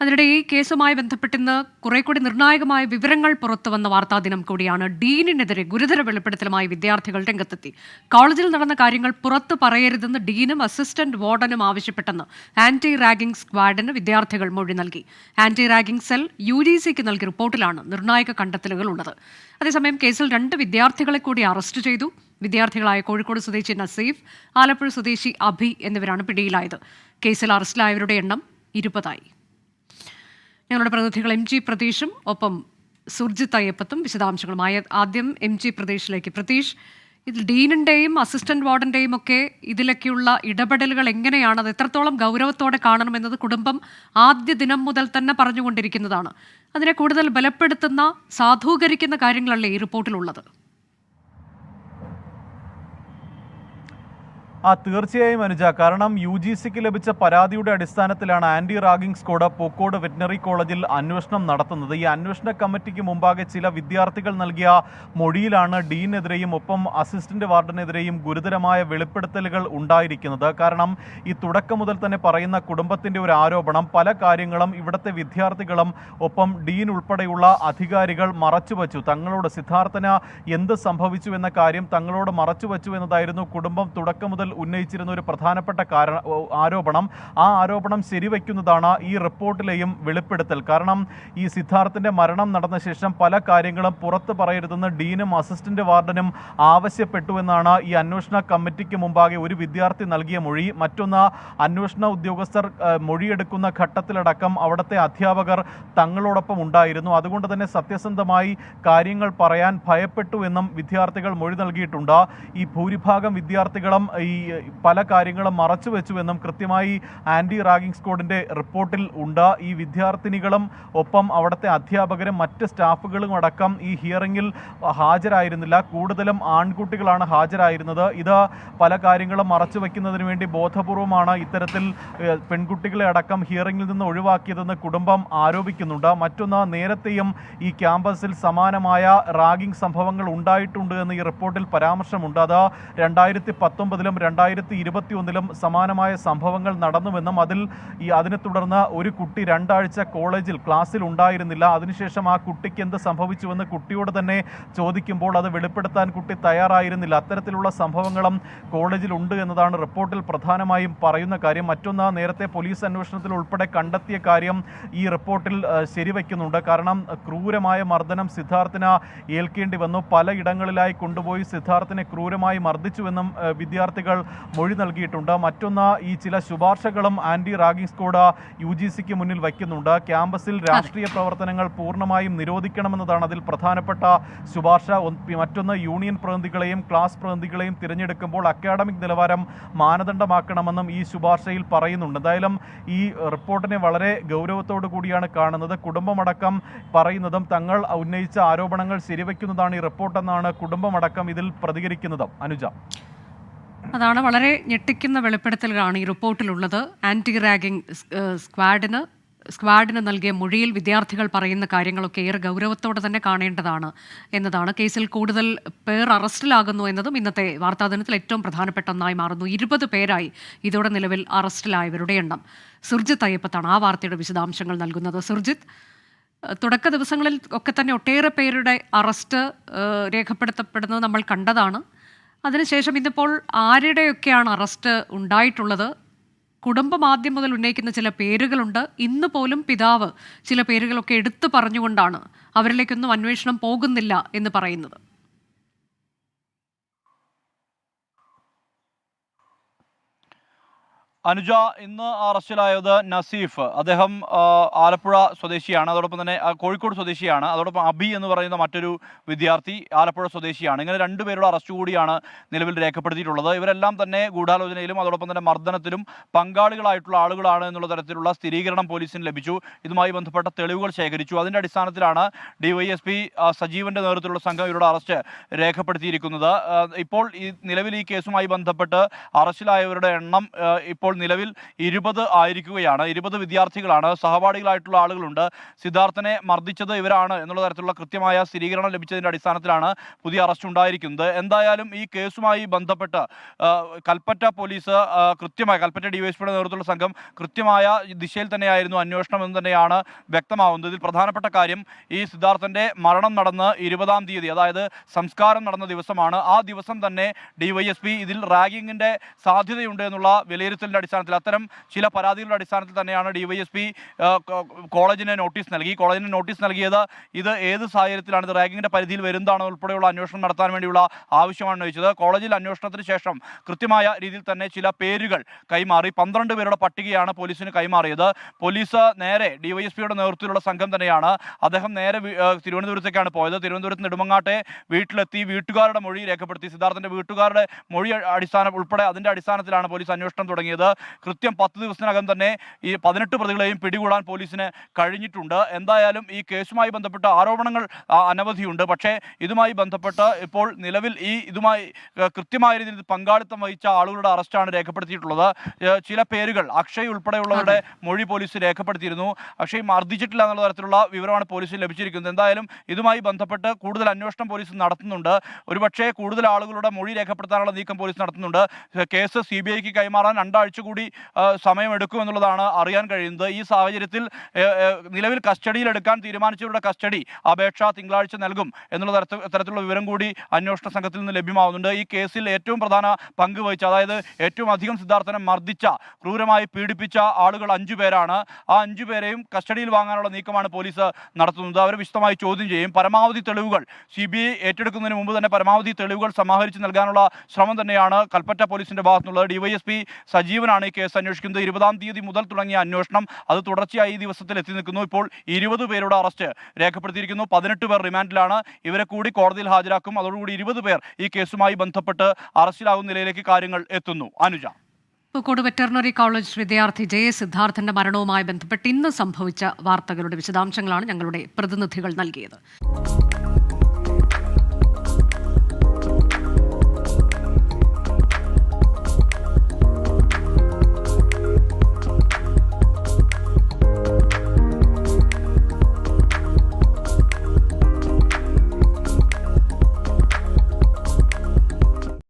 അതിനിടെ ഈ കേസുമായി ബന്ധപ്പെട്ട് ഇന്ന് കുറെ കൂടി നിർണായകമായ വിവരങ്ങൾ പുറത്തു വന്ന വാർത്താ ദിനം കൂടിയാണ്. ഡീനിനെതിരെ ഗുരുതര വെളിപ്പെടുത്തലുമായി വിദ്യാർത്ഥികൾ രംഗത്തെത്തി. കോളേജിൽ നടന്ന കാര്യങ്ങൾ പുറത്തു പറയരുതെന്ന് ഡീനും അസിസ്റ്റന്റ് വാർഡനും ആവശ്യപ്പെട്ടെന്ന് ആന്റി റാഗിംഗ് സ്ക്വാഡിന് വിദ്യാർത്ഥികൾ മൊഴി നൽകി. Anti ragging cell U G സിക്ക് നൽകിയ റിപ്പോർട്ടിലാണ് നിർണായക കണ്ടെത്തലുകൾ ഉള്ളത് അതേസമയം കേസിൽ രണ്ട് വിദ്യാർത്ഥികളെ കൂടി അറസ്റ്റ് ചെയ്തു. വിദ്യാർത്ഥികളായ കോഴിക്കോട് സ്വദേശി നസീഫ് ആലപ്പുഴ സ്വദേശി അഭി എന്നിവരാണ് പിടിയിലായത്. കേസിൽ അറസ്റ്റിലായവരുടെ എണ്ണം ഇരുപതായി. ഞങ്ങളുടെ പ്രതിനിധികൾ എം ജി പ്രതീഷും ഒപ്പം സുർജിത് അയ്യപ്പത്തും വിശദാംശങ്ങളുമായി. ആദ്യം എം ജി പ്രതീഷിലേക്ക്. പ്രതീഷ് ഇതിൽ ഡീനിന്റെയും അസിസ്റ്റന്റ് വാർഡന്റെയും ഒക്കെ ഇതിലൊക്കെയുള്ള ഇടപെടലുകൾ എങ്ങനെയാണ്? അത് എത്രത്തോളം ഗൗരവത്തോടെ കാണണമെന്നത് കുടുംബം ആദ്യ ദിനം മുതൽ തന്നെ പറഞ്ഞുകൊണ്ടിരിക്കുന്നതാണ്. അതിനെ കൂടുതൽ ബലപ്പെടുത്തുന്ന സാധൂകരിക്കുന്ന കാര്യങ്ങളല്ലേ ഈ റിപ്പോർട്ടിലുള്ളത്? ആ തീർച്ചയായും അനുജ. കാരണം യു ജി സിക്ക് ലഭിച്ച പരാതിയുടെ അടിസ്ഥാനത്തിലാണ് anti ragging squad Pookode veterinary കോളേജിൽ അന്വേഷണം നടത്തുന്നത്. ഈ അന്വേഷണ കമ്മിറ്റിക്ക് മുമ്പാകെ ചില വിദ്യാർത്ഥികൾ നൽകിയ മൊഴിയിലാണ് ഡീനെതിരെയും ഒപ്പം അസിസ്റ്റന്റ് വാർഡനെതിരെയും ഗുരുതരമായ വെളിപ്പെടുത്തലുകൾ ഉണ്ടായിരിക്കുന്നത്. കാരണം ഈ തുടക്കം മുതൽ തന്നെ പറയുന്ന കുടുംബത്തിന്റെ ഒരു ആരോപണം പല കാര്യങ്ങളും ഇവിടുത്തെ വിദ്യാർത്ഥികളും ഒപ്പം ഡീൻ ഉൾപ്പെടെയുള്ള അധികാരികൾ മറച്ചുവെച്ചു. തങ്ങളോട് സിദ്ധാർത്ഥന എന്ത് സംഭവിച്ചു എന്ന കാര്യം തങ്ങളോട് മറച്ചുവെച്ചു എന്നതായിരുന്നു കുടുംബം തുടക്കം മുതൽ ഉന്നയിച്ചിരുന്ന ഒരു പ്രധാനപ്പെട്ട കാരണം ആരോപണം. ആ ആരോപണം ശരിവയ്ക്കുന്നതാണ് ഈ റിപ്പോർട്ടിലെയും വെളിപ്പെടുത്തൽ. കാരണം ഈ സിദ്ധാർത്ഥിന്റെ മരണം നടന്ന ശേഷം പല കാര്യങ്ങളും പുറത്ത് പറയരുതെന്ന് ഡീനും അസിസ്റ്റന്റ് വാർഡനും ആവശ്യപ്പെട്ടു എന്നാണ് ഈ അന്വേഷണ കമ്മിറ്റിക്ക് മുമ്പാകെ ഒരു വിദ്യാർത്ഥി നൽകിയ മൊഴി. മറ്റൊന്ന് അന്വേഷണ ഉദ്യോഗസ്ഥർ മൊഴിയെടുക്കുന്ന ഘട്ടത്തിലടക്കം അവിടുത്തെ അധ്യാപകർ തങ്ങളോടൊപ്പം ഉണ്ടായിരുന്നു. അതുകൊണ്ട് തന്നെ സത്യസന്ധമായി കാര്യങ്ങൾ പറയാൻ ഭയപ്പെട്ടു എന്നും വിദ്യാർത്ഥികൾ മൊഴി നൽകിയിട്ടുണ്ട്. ഈ ഭൂരിഭാഗം വിദ്യാർത്ഥികളും ഈ പല കാര്യങ്ങളും മറച്ചു വെച്ചുവെന്നും കൃത്യമായി ആന്റി റാഗിംഗ് സ്ക്വാഡിന്റെ റിപ്പോർട്ടിൽ ഉണ്ട്. ഈ വിദ്യാർത്ഥിനികളും ഒപ്പം അവിടുത്തെ അധ്യാപകരും മറ്റ് സ്റ്റാഫുകളും അടക്കം ഈ ഹിയറിംഗിൽ ഹാജരായിരുന്നില്ല. കൂടുതലും ആൺകുട്ടികളാണ് ഹാജരായിരുന്നത്. ഇത് പല കാര്യങ്ങളും മറച്ചു വെക്കുന്നതിന് വേണ്ടി ബോധപൂർവമാണ് ഇത്തരത്തിൽ പെൺകുട്ടികളെ അടക്കം ഹിയറിംഗിൽ നിന്ന് ഒഴിവാക്കിയതെന്ന് കുടുംബം ആരോപിക്കുന്നുണ്ട്. മറ്റൊന്ന് നേരത്തെയും ഈ ക്യാമ്പസിൽ സമാനമായ റാഗിംഗ് സംഭവങ്ങൾ ഉണ്ടായിട്ടുണ്ട് എന്ന് ഈ റിപ്പോർട്ടിൽ പരാമർശമുണ്ട്. അത് രണ്ടായിരത്തി പത്തൊമ്പതിലും രണ്ടായിരത്തി ഇരുപത്തി ഒന്നിലും സമാനമായ സംഭവങ്ങൾ നടന്നുവെന്നും അതിൽ ഈ അതിനെ തുടർന്ന് ഒരു കുട്ടി രണ്ടാഴ്ച കോളേജിൽ ക്ലാസ്സിൽ ഉണ്ടായിരുന്നില്ല. അതിനുശേഷം ആ കുട്ടിക്ക് എന്ത് സംഭവിച്ചുവെന്ന് കുട്ടിയോട് തന്നെ ചോദിക്കുമ്പോൾ അത് വെളിപ്പെടുത്താൻ കുട്ടി തയ്യാറായിരുന്നില്ല. അത്തരത്തിലുള്ള സംഭവങ്ങളും കോളേജിൽ ഉണ്ട് എന്നതാണ് റിപ്പോർട്ടിൽ പ്രധാനമായും പറയുന്ന കാര്യം. മറ്റൊന്ന് നേരത്തെ പോലീസ് അന്വേഷണത്തിൽ ഉൾപ്പെടെ കണ്ടെത്തിയ കാര്യം ഈ റിപ്പോർട്ടിൽ ശരിവയ്ക്കുന്നുണ്ട് കാരണം ക്രൂരമായ മർദ്ദനം സിദ്ധാർത്ഥിന് ഏൽക്കേണ്ടി വന്നു. പലയിടങ്ങളിലായി കൊണ്ടുപോയി സിദ്ധാർത്ഥിനെ ക്രൂരമായി മർദ്ദിച്ചുവെന്നും ആ, മൊഴി നൽകിയിട്ടുണ്ട്. മറ്റൊന്ന് ഈ ചില ശുപാർശകളും anti ragging squad U G സിക്ക് മുന്നിൽ വയ്ക്കുന്നുണ്ട്. ക്യാമ്പസിൽ രാഷ്ട്രീയ പ്രവർത്തനങ്ങൾ പൂർണമായും നിരോധിക്കണമെന്നതാണ് അതിൽ പ്രധാനപ്പെട്ട ശുപാർശ. മറ്റൊന്ന് യൂണിയൻ പ്രതിനിധികളെയും ക്ലാസ് പ്രതിനിധികളെയും തിരഞ്ഞെടുക്കുമ്പോൾ അക്കാഡമിക് നിലവാരം മാനദണ്ഡമാക്കണമെന്നും ഈ ശുപാർശയിൽ പറയുന്നുണ്ട്. എന്തായാലും ഈ റിപ്പോർട്ടിനെ വളരെ ഗൗരവത്തോടു കൂടിയാണ് കാണുന്നത്. കുടുംബമടക്കം പറയുന്നതും തങ്ങൾ ഉന്നയിച്ച ആരോപണങ്ങൾ ശരിവയ്ക്കുന്നതാണ് ഈ റിപ്പോർട്ടെന്നാണ് കുടുംബമടക്കം ഇതിൽ പ്രതികരിക്കുന്നതും. അനുജ. അതാണ് വളരെ ഞെട്ടിക്കുന്ന വെളിപ്പെടുത്തലുകളാണ് ഈ റിപ്പോർട്ടിലുള്ളത്. ആന്റി റാഗിംഗ് സ്ക്വാഡിന് സ്ക്വാഡിന് നൽകിയ മൊഴിയിൽ വിദ്യാർത്ഥികൾ പറയുന്ന കാര്യങ്ങളൊക്കെ ഏറെ ഗൗരവത്തോടെ തന്നെ കാണേണ്ടതാണ് എന്നതാണ്. കേസിൽ കൂടുതൽ പേർ അറസ്റ്റിലാകുന്നു എന്നതും ഇന്നത്തെ വാർത്താദിനത്തിൽ ഏറ്റവും പ്രധാനപ്പെട്ട ഒന്നായി മാറുന്നു. ഇരുപത് പേരായി ഇതോടെ നിലവിൽ അറസ്റ്റിലായവരുടെ എണ്ണം. സുർജിത്ത് അയ്യപ്പത്താണ് ആ വാർത്തയുടെ വിശദാംശങ്ങൾ നൽകുന്നത്. സുർജിത്ത് തുടക്ക ദിവസങ്ങളിൽ ഒക്കെ തന്നെ ഒട്ടേറെ പേരുടെ അറസ്റ്റ് രേഖപ്പെടുത്തപ്പെടുന്നത് നമ്മൾ കണ്ടതാണ്. അതിനുശേഷം ഇന്നിപ്പോൾ ആരുടെയൊക്കെയാണ് അറസ്റ്റ് ഉണ്ടായിട്ടുള്ളത്. കുടുംബം ആദ്യം മുതൽ ഉന്നയിക്കുന്ന ചില പേരുകളുണ്ട്. ഇന്ന് പോലും പിതാവ് ചില പേരുകളൊക്കെ എടുത്തു പറഞ്ഞുകൊണ്ടാണ് അവരിലേക്കൊന്നും അന്വേഷണം പോകുന്നില്ല എന്ന് പറയുന്നത്. അനുജ ഇന്ന് അറസ്റ്റിലായത് നസീഫ്. അദ്ദേഹം ആലപ്പുഴ സ്വദേശിയാണ്. അതോടൊപ്പം തന്നെ കോഴിക്കോട് സ്വദേശിയാണ്. അതോടൊപ്പം അബി എന്ന് പറയുന്ന മറ്റൊരു വിദ്യാർത്ഥി ആലപ്പുഴ സ്വദേശിയാണ്. ഇങ്ങനെ രണ്ടുപേരുടെ അറസ്റ്റ് കൂടിയാണ് നിലവിൽ രേഖപ്പെടുത്തിയിട്ടുള്ളത്. ഇവരെല്ലാം തന്നെ ഗൂഢാലോചനയിലും അതോടൊപ്പം തന്നെ മർദ്ദനത്തിലും പങ്കാളികളായിട്ടുള്ള ആളുകളാണ് എന്നുള്ള തരത്തിലുള്ള സ്ഥിരീകരണം പോലീസിന് ലഭിച്ചു. ഇതുമായി ബന്ധപ്പെട്ട തെളിവുകൾ ശേഖരിച്ചു. അതിന്റെ അടിസ്ഥാനത്തിലാണ് ഡിവൈഎസ്പി സജീവന്റെ നേതൃത്വത്തിലുള്ള സംഘം ഇവരുടെ അറസ്റ്റ് രേഖപ്പെടുത്തിയിരിക്കുന്നത്. ഇപ്പോൾ ഈ നിലവിൽ ഈ കേസുമായി ബന്ധപ്പെട്ട് അറസ്റ്റിലായവരുടെ എണ്ണം ഇപ്പോൾ നിലവിൽ ഇരുപത് ആയിരിക്കുകയാണ്. ഇരുപത് വിദ്യാർത്ഥികളാണ്. സഹപാഠികളായിട്ടുള്ള ആളുകളുണ്ട്. സിദ്ധാർത്ഥനെ മർദ്ദിച്ചത് ഇവരാണ് എന്നുള്ള തരത്തിലുള്ള കൃത്യമായ സ്ഥിരീകരണം ലഭിച്ചതിന്റെ അടിസ്ഥാനത്തിലാണ് പുതിയ അറസ്റ്റ് ഉണ്ടായിരിക്കുന്നത്. എന്തായാലും ഈ കേസുമായി ബന്ധപ്പെട്ട് കൽപ്പറ്റ പോലീസ് കൃത്യമായ കൽപ്പറ്റ ഡിവൈഎസ്പിയുടെ നേതൃത്വത്തിലുള്ള സംഘം കൃത്യമായ ദിശയിൽ തന്നെയായിരുന്നു അന്വേഷണം എന്ന് തന്നെയാണ് വ്യക്തമാവുന്നത്. ഇതിൽ പ്രധാനപ്പെട്ട കാര്യം ഈ സിദ്ധാർത്ഥന്റെ മരണം നടന്ന് ഇരുപതാം തീയതി അതായത് സംസ്കാരം നടന്ന ദിവസമാണ്. ആ ദിവസം തന്നെ ഡിവൈഎസ്പി ഇതിൽ റാഗിങ്ങിന്റെ സാധ്യതയുണ്ട് എന്നുള്ള വിലയിരുത്തലിന്റെ അടിസ്ഥാനത്തിൽ അത്തരം ചില പരാതികളുടെ അടിസ്ഥാനത്തിൽ തന്നെയാണ് ഡിവൈഎസ്പി കോളേജിന് നോട്ടീസ് നൽകി. കോളേജിന് നോട്ടീസ് നൽകിയത് ഇത് ഏത് സാഹചര്യത്തിലാണ്? ഇത് റാഗിങ്ങിന്റെ പരിധിയിൽ വരുന്നതാണോ? ഉൾപ്പെടെയുള്ള അന്വേഷണം നടത്താൻ വേണ്ടിയുള്ള ആവശ്യമാണ് ഉന്നയിച്ചത് കോളേജിൽ അന്വേഷണത്തിന് ശേഷം കൃത്യമായ രീതിയിൽ തന്നെ ചില പേരുകൾ കൈമാറി. പന്ത്രണ്ട് പേരുടെ പട്ടികയാണ് പോലീസിന് കൈമാറിയത്. പോലീസ് നേരെ ഡിവൈഎസ്പിയുടെ നേതൃത്വത്തിലുള്ള സംഘം തന്നെയാണ്. അദ്ദേഹം നേരെ തിരുവനന്തപുരത്തേക്കാണ് പോയത്. തിരുവനന്തപുരത്ത് നെടുമങ്ങാട്ടെ വീട്ടിലെത്തി വീട്ടുകാരുടെ മൊഴി രേഖപ്പെടുത്തി. സിദ്ധാർത്ഥന്റെ വീട്ടുകാരുടെ മൊഴി അടിസ്ഥാനം ഉൾപ്പെടെ അതിന്റെ അടിസ്ഥാനത്തിലാണ് പോലീസ് അന്വേഷണം തുടങ്ങിയത്. കൃത്യം പത്ത് ദിവസത്തിനകം തന്നെ ഈ പതിനെട്ട് പ്രതികളെയും പിടികൂടാൻ പോലീസിന് കഴിഞ്ഞിട്ടുണ്ട്. എന്തായാലും ഈ കേസുമായി ബന്ധപ്പെട്ട ആരോപണങ്ങൾ അനവധിയുണ്ട്. പക്ഷേ ഇതുമായി ബന്ധപ്പെട്ട് ഇപ്പോൾ നിലവിൽ ഈ ഇതുമായി കൃത്യമായ രീതിയിൽ പങ്കാളിത്തം വഹിച്ച ആളുകളുടെ അറസ്റ്റാണ് രേഖപ്പെടുത്തിയിട്ടുള്ളത്. ചില പേരുകൾ അക്ഷയ് ഉൾപ്പെടെയുള്ളവരുടെ മൊഴി പോലീസ് രേഖപ്പെടുത്തിയിരുന്നു. അക്ഷയ് മർദ്ദിച്ചിട്ടില്ല എന്നുള്ള തരത്തിലുള്ള വിവരമാണ് പോലീസിന് ലഭിച്ചിരിക്കുന്നത്. എന്തായാലും ഇതുമായി ബന്ധപ്പെട്ട് കൂടുതൽ അന്വേഷണം പോലീസ് നടത്തുന്നുണ്ട്. ഒരുപക്ഷേ കൂടുതൽ ആളുകളുടെ മൊഴി രേഖപ്പെടുത്താനുള്ള നീക്കം പോലീസ് നടത്തുന്നുണ്ട്. കേസ് സി ബി ഐക്ക് കൈമാറാൻ രണ്ടാഴ്ച കൂടി ഏഹ്, സമയമെടുക്കും എന്നുള്ളതാണ് അറിയാൻ കഴിയുന്നത്. ഈ സാഹചര്യത്തിൽ നിലവിൽ കസ്റ്റഡിയിലെടുക്കാൻ തീരുമാനിച്ചവരുടെ കസ്റ്റഡി അപേക്ഷ തിങ്കളാഴ്ച നൽകും എന്നുള്ള തരത്തിൽ തരത്തിലുള്ള വിവരം കൂടി അന്വേഷണ സംഘത്തിൽ നിന്ന് ലഭ്യമാവുന്നുണ്ട്. ഈ കേസിൽ ഏറ്റവും പ്രധാന പങ്ക് വഹിച്ച അതായത് ഏറ്റവും അധികം സിദ്ധാർത്ഥനെ മർദ്ദിച്ച ക്രൂരമായി പീഡിപ്പിച്ച ആളുകൾ അഞ്ചു പേരാണ്. ആ അഞ്ചു പേരെയും കസ്റ്റഡിയിൽ വാങ്ങാനുള്ള നീക്കമാണ് പോലീസ് നടത്തുന്നത്. അവരെ വിശദമായി ചോദ്യം ചെയ്യും. പരമാവധി തെളിവുകൾ സി ബി ഐ ഏറ്റെടുക്കുന്നതിന് മുമ്പ് തന്നെ പരമാവധി തെളിവുകൾ സമാഹരിച്ച് നൽകാനുള്ള ശ്രമം തന്നെയാണ് കൽപ്പറ്റ പോലീസിന്റെ ഭാഗത്തുനിന്നുള്ളത് ഡിവൈഎസ്പി സജീവനാണ് ഈ കേസ് അന്വേഷിക്കുന്നത്. ഇരുപതാം തീയതി മുതൽ തുടങ്ങിയ അന്വേഷണം അത് തുടർച്ചയായി ഈ ദിവസത്തിൽ എത്തി നിൽക്കുന്നു. ഇപ്പോൾ ഇരുപത് പേരുടെ അറസ്റ്റ് രേഖപ്പെടുത്തിയിരിക്കുന്നു. പതിനെട്ട് പേർ റിമാൻഡിലാണ്. ഇവരെ കൂടി കോടതിയിൽ ഹാജരാക്കും. അതോടുകൂടി ഇരുപത് പേർ ഈ കേസുമായി ബന്ധപ്പെട്ട് അറസ്റ്റിലാകുന്ന നിലയിലേക്ക് കാര്യങ്ങൾ എത്തുന്നു. അനുജ. പൂക്കോട് വെറ്ററിനറി കോളേജ് വിദ്യാർത്ഥി ജയ സിദ്ധാർത്ഥന്റെ മരണവുമായി ബന്ധപ്പെട്ട് ഇന്ന് സംഭവിച്ച വാർത്തകളുടെ വിശദാംശങ്ങളാണ് ഞങ്ങളുടെ പ്രതിനിധികൾ നൽകിയത്.